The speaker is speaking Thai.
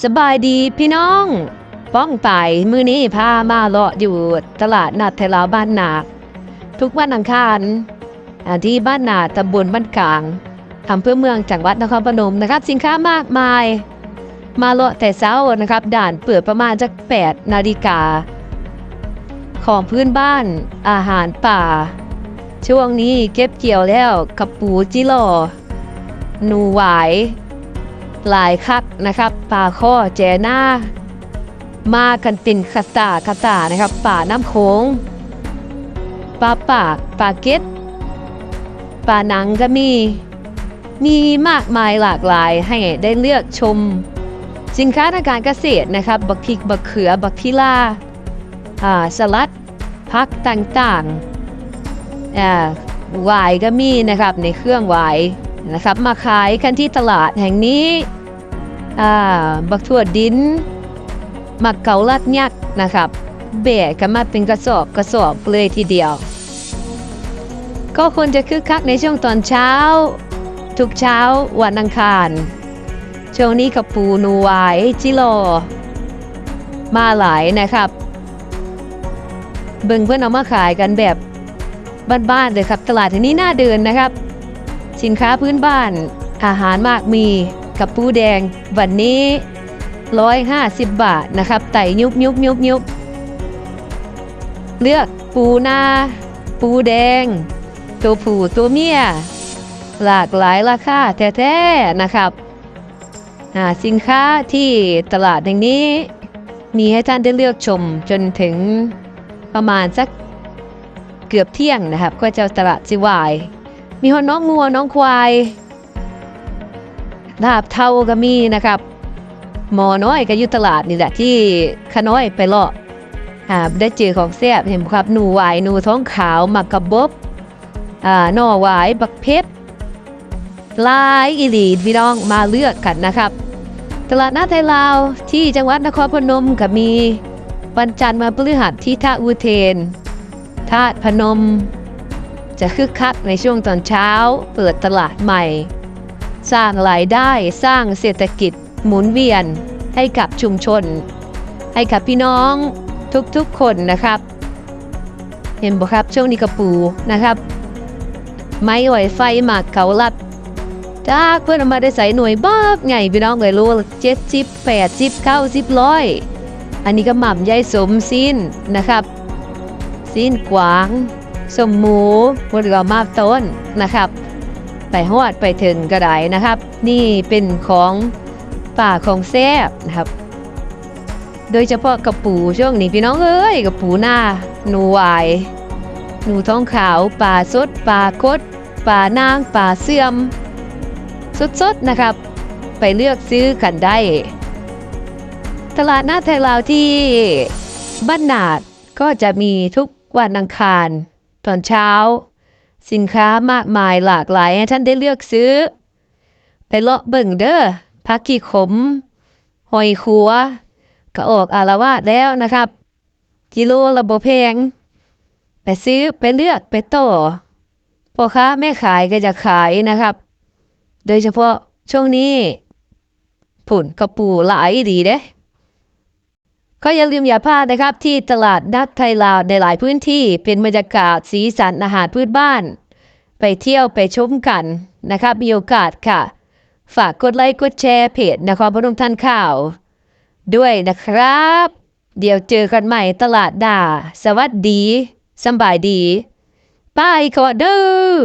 สบายดีพี่น้อง ป้องไปมือนี้พามาเลาะอยู่ตลาดนัดไทลาบ้านนาทุกวันอังคารที่บ้านนาตำบลบ้านกลางอำเภอเมืองจังหวัดนครพนมนะครับ สินค้ามากมาย มาเลาะแต่เช้านะครับ ด่านเปิดประมาณจาก8นาฬิกา ของพื้นบ้านอาหารป่า ช่วงนี้เก็บเกี่ยวแล้วกับปูจิโลหนูหวาย หลายคักนะครับป่าข้อแจหน้า มากันเป็นคาตาคาตานะครับ ป่าน้ำโขงปลาปากปลาเก็ดปลาหนังก็มี มีมากมายหลากหลายให้ได้เลือกชม สินค้าทางการเกษตรนะครับ บักพริกบักเขือบักพิลา่าสลัดพักต่างๆอ่าหวายก็มีนะครับในเครื่องหวาย นะครับ มาขายกันที่ตลาดแห่งนี้บักถั่วดินมักเกาลัดยักษ์นะครับแบกกันมาเป็นกระสอบกระสอบเลยทีเดียว ก็ควรจะคึกคักในช่วงตอนเช้า ทุกเช้าวันอังคารช่วงนี้กับปูนูวายจิโล มาหลายนะครับ เบิ่งเพื่อนเอามาขายกันแบบบ้านๆเลยครับ ตลาดที่นี้น่าเดินนะครับ สินค้าพื้นบ้าน อาหารมากมีกับปูแดง วันนี้ 150 บาทนะครับ ไต่ยุบยุบยุบยุบเลือกปูนา ปูแดง ตัวผู้ตัวเมีย หลากหลายราคาแท้ๆนะครับอ่าสินค้าที่ตลาดแห่งนี้ มีให้ท่านได้เลือกชมจนถึงประมาณสักเกือบเที่ยงนะครับก็จะตลาดสิวาย มีหอนน้องงัวน้องควายลาบเท่าก็มีนะครับ หมอน้อยก็อยู่ตลาดนี่แหละที่ขน้อยไปเลาะอ่าได้เจอของแซ่บเห็นครับหนูหวายหนูท้องขาวหมักกระบบอ่าหน่อหวายบักเพชรลายอีหลีดพี่น้องมาเลือกกันนะครับ ตลาดนัดไทยลาวที่จังหวัดนครพนมก็มีวันจันทร์มาพฤหัสที่ท่าอุเทน ธาตุพนม จะคึกคักในช่วงตอนเช้า เปิดตลาดใหม่ สร้างรายได้สร้างเศรษฐกิจหมุนเวียนให้กับชุมชน ให้กับพี่น้องทุกๆคนนะครับ เห็นบ่ครับช่วงนี้กระปูนะครับ ไม้ไหวไฟหมากเกาลัดจากเพื่อนมาได้ใส่หน่วยบ้าไงพี่น้องเลยรู้เจ็ดสิบแปดสิบเก้าสิบร้อยอันนี้ก็หม่ำยายสมสิ้นนะครับ สิ้นกวาง สมหมูบริกรมาบต้นนะครับ ไปฮอดไปถึงก็ไดนะครับ นี่เป็นของป่าของแซบนะครับ โดยเฉพาะกระปูช่วงนี้พี่น้องเอ้ยกระปูหน้าหนูวายหนูท้องขาวปลาสดปลากดปลานางปลาเสื่อมสดๆนะครับ ไปเลือกซื้อกันได้ ตลาดหน้าไทยลาวที่บ้านนาดก็จะมีทุกวันอังคาร ตอนเช้า สินค้ามากมายหลากหลายให้ท่านได้เลือกซื้อ ไปเลาะเบิ่งเด้อพักขี้ขม หอยขัวก็ออกอารวาสแล้วนะครับ กิโลละบ่แพง ไปซื้อไปเลือกไปต่อพ่อค้าแม่ขายก็จะขายนะครับ โดยเฉพาะช่วงนี้ผุ่นกระปูหลายดีเด้ ก็อย่าลืมอย่าพลาดนะครับที่ตลาดนัดไทยลาวในหลายพื้นที่เป็นบรรยากาศสีสันอาหารพื้นบ้าน ไปเที่ยวไปชมกันนะครับมีโอกาสค่ะ ฝากกดไลค์กดแชร์เพจนครพนมท่านข่าว ด้วยนะครับ เดี๋ยวเจอกันใหม่ตลาดด่า สวัสดีสบายดีบายขอเด้อ